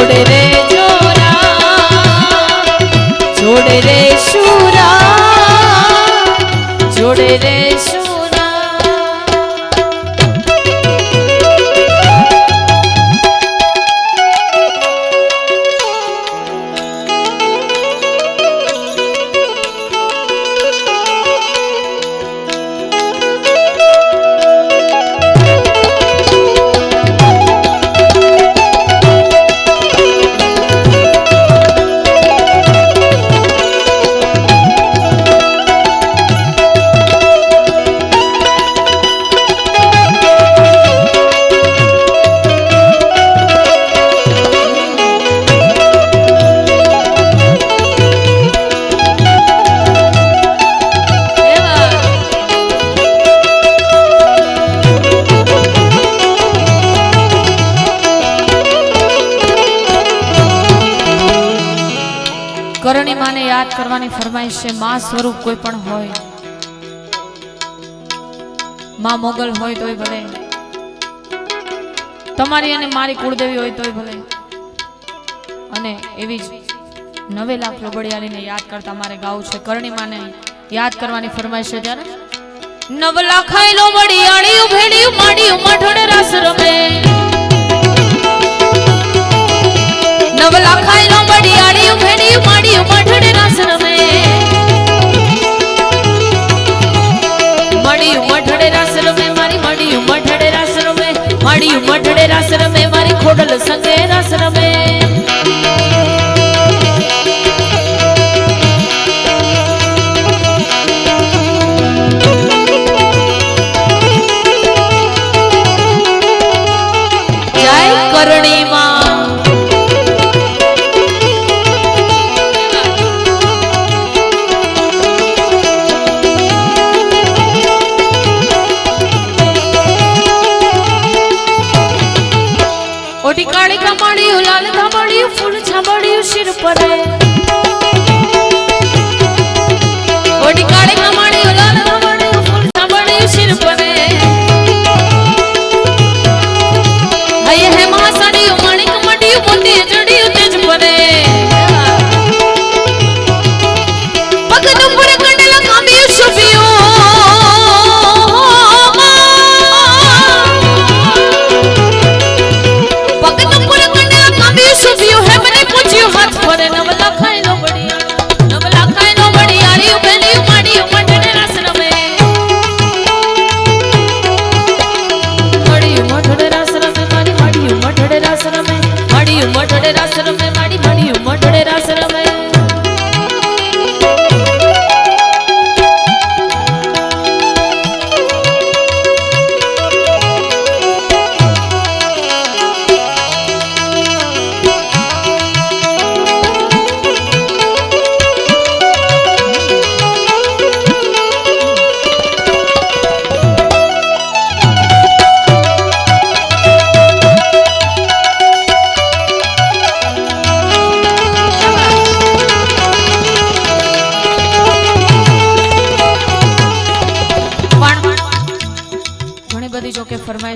જોડ રે જોરા જોડ રે શુરા જોડ રે શુરા યાદ કરવાની ફરમાઈશ છે, મા સ્વરૂપ કોઈ પણ હોય, મા મોગલ હોય તોય ભલે, તમારી અને મારી કુળદેવી હોય તોય ભલે. અને એવી જ નવે લાખ લોબડિયાળીને યાદ કરતા મારે ગાવું છે કરણી માને યાદ કરવાની ફરમાઈશ છે ત્યારે નવ લાખાય લોબડિયાળીયું ભેડિયું માડિયું મઠડે રસ રમે. રમે મારી ખોડલ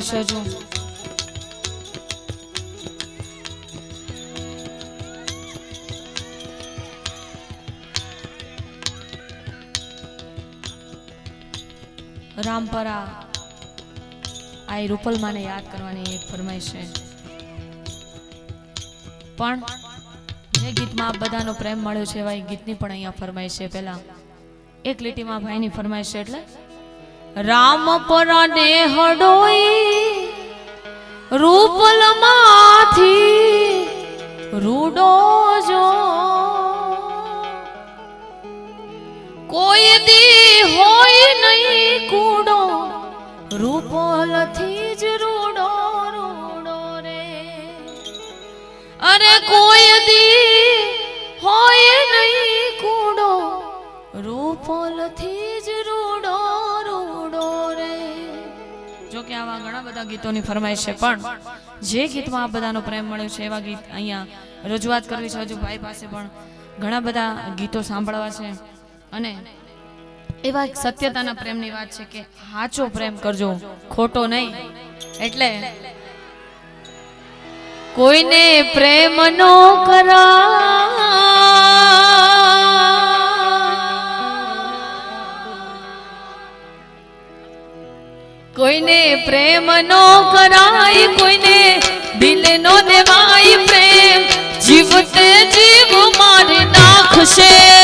ફરમાઈશ છે રામપરા. આ રૂપલ માને યાદ કરવાની એક ફરમાઈશ છે. પણ જે ગીતમાં આપ બધાનો પ્રેમ મળ્યો છે એવા ગીતની પણ અહીંયા ફરમાઈશ છે. પહેલા એક લીટીમાં ભાઈની ફરમાઈશ છે એટલે રામ પરાને હડોઈ રૂપલમાંથી રૂડો જો. કોઈ દી હોય નહીં કૂડો, રૂપલથી જ રૂડો રૂડો રે. અરે કોઈ દી હોય નહીં કૂડો, રૂપલથી આવા ઘણા બધા ગીતોની ફરમાઈશ છે. પણ જે ગીતમાં આ બધાનો પ્રેમ મળ્યો છે, એવા ગીત અહીંયા રજૂઆત કરવી છે હજુ ભાઈ પાસે પણ ઘણા બધા ગીતો સાંભળવા છે. અને એવા સત્યતાના પ્રેમની વાત છે કે સાચો પ્રેમ કરજો, ખોટો નહીં. એટલે કોઈને પ્રેમ નો કરા પ્રેમ નો કરાય કોઈને દિલ નો દેવાય પ્રેમ. જીવતે જીવ મારી નાખશે.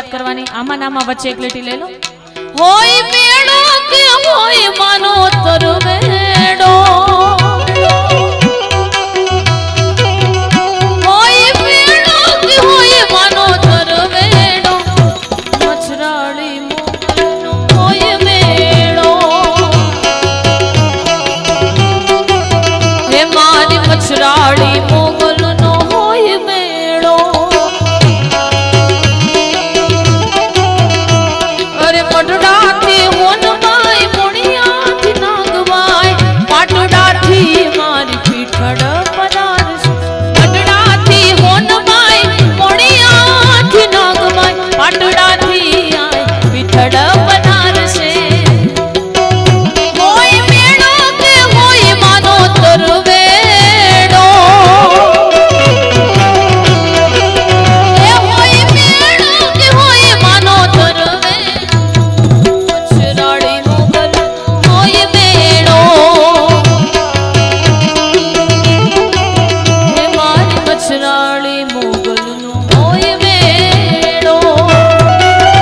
યાદ કરવાની? આમાં નામાં વચ્ચે એક લીટી લઈ લો. હોય મેળો કે હોય માનો